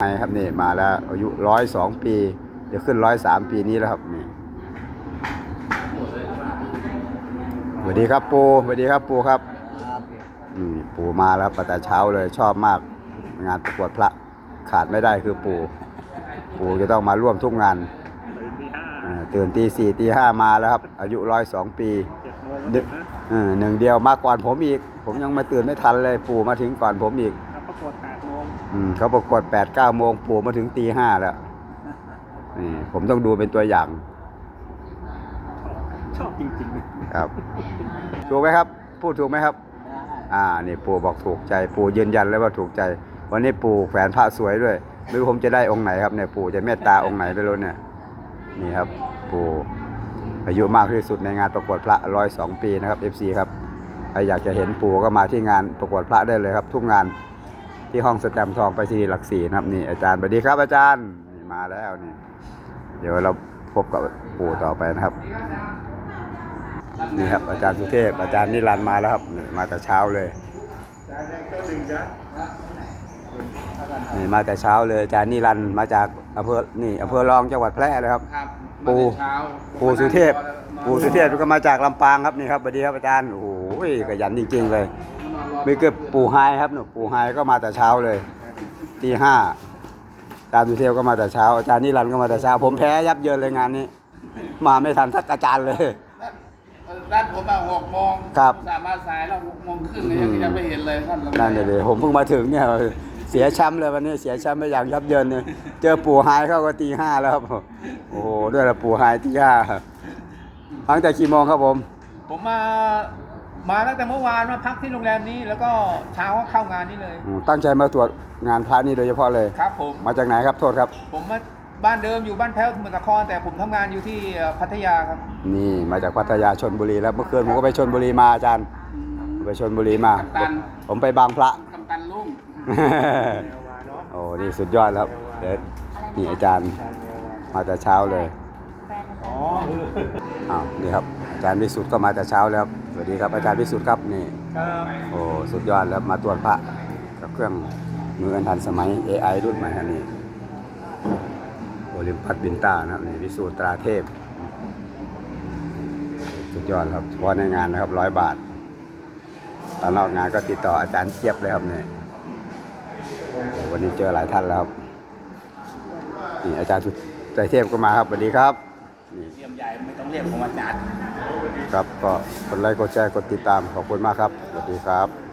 ไงครับนี่มาแล้วอายุร้อยสองปีจะขึ้นร้อยสามปีนี้แล้วครับนี่สวัสดีครับปูสวัสดีครับปูครับนี่ปูมาแล้วตั้งแต่เช้าเลยชอบมาก งานประกวดพระขาดไม่ได้คือปูปูจะต้องมาร่วมทุกงานตื่นตีสี่ตีห้ามาแล้วครับ อายุร้อยสองปีหนึ่งเออหนึ่งเดียวมาก่อนผมอีก ผมยังม่ตื่นไม่ทันเลย ปูมาถึงก่อนผมอีกประกวด8โมงอืม เขาประกวดแปดเก้าโมงปู่มาถึงตีห้าแล้วนี่ผมต้องดูเป็นตัวอย่าง ชอบจริงๆครับ ถูกไหมครับ พูดถูกไหมครับ อ่านี่ปู่บอกถูกใจ ปู่ยืนยันเลยว่าถูกใจ วันนี้ปู่แขวนพระสวยด้วยไม่รู้ผมจะได้องค์ไหนครับเนี่ยปู่จะเมตตาองค์ไหนไม่รู้เนี่ย นี่ครับ ปู่อายุมากที่สุดในงานประกวดพระร้อยสองปีนะครับ FC ครับใครอยากจะเห็นปู่ก็มาที่งานประกวดพระได้เลยครับ ทุกงาน ที่ห้องสแตมป์ทองไปที่หลักสี่นะครับนี่อาจารย์สวัสดีครับอาจารย์นี่มาแล้วนี่ เดี๋ยวเราพบกับปู่ต่อไปนะครับ นี่ครับ อาจารย์สุเทพ อาจารย์นิรันดร์มาแล้วครับนี่มาแต่เช้าเลยนี่มาแต่เช้าเลยอาจารย์นิรันดร์มาจากอำเภอนี่อำเภอรองจังหวัดแพร่เลยครับครับปูมาแต่เช้าปู่สุเทพ ปู่สุเทพก็มาจากลำปางครับนี่ครับสวัสดีครับอาจารย์โอ้โหขยันจริงๆเลย มีเกือบปู่ไฮครับหนูปู่ไฮก็มาแต่เช้าเลยตีห้าอาจารย์สุเทพก็มาแต่เช้า อาจารย์นิรันดร์ก็มาแต่เช้า ผมแพ้ยับเยินเลยงานนี้ มาไม่ทันสักอาจารย์เลยด้านผมมาหกโมงครับสามารถสายแล้วหกโมงครึ่งเนี่ยยังยังไม่เห็นเลยท่านนั่นเลยผมเพิ่งมาถึงเนี่ยเสียแชมป์เลยวันนี้เสียแชมป์ไม่อย่างยับเยินเลยเจอปู่ไฮเข้าก็ตีห้าแล้วครับโอ้โหด้วยละปู่ไฮตีห้าตั้งแต่กี่โมงครับผม ผมมา มาตั้งแต่เมื่อวานมาพักที่โรงแรมนี้แล้วก็เช้าก็เข้างานนี้เลย อืมตั้งใจมาตรวจงานพระนี่โดยเฉพาะเลย ครับผม มาจากไหนครับโทษครับ ผมมาบ้านเดิมอยู่บ้านแพ้วสมุทรสาครแต่ผมทำงานอยู่ที่พัทยาครับ นี่มาจากพัทยาชนบุรีแล้วเมื่อคืนผมก็ไปชนบุรีมาอาจารย์ไปชนบุรีมาผมไปบางพระ กำตันลุงโอ้นี่สุดยอดแล้วเดี๋ยวนี่อาจารย์มาแต่เช้าเลยอ๋อ อ้าวนี่ครับอาจารย์วิสุทธ์ก็มาแต่เช้าแล้วครับส วัสดีครับอาจารย์วิสุทธ์ครับนี่ครับโอ้สุดยอดแล้วมาตรวจพระกับเครื่องมืออันทันสมัย AI รุ่นใหม่อันนี้โอลิมปัสบินตานะครับนี่วิสูตรตราเทพ สุดยอดครับเฉพาะในงานนะครับร้อยบาทตอนนอกงานก็ติดต่ออาจารย์เจี๊ยบเลยครับเนี่ยโอ้วันนี้เจอหลายท่านแล้วครับนี่อาจารย์สุดใจเทพก็มาครับสวัสดีครับ นี่เยี่ยมใหญ่ไม่ต้องเรียกผมอาจารย์ ครับก็กดไลค์กดแชร์กดติดตามขอบคุณมากครับสวัสดีครับ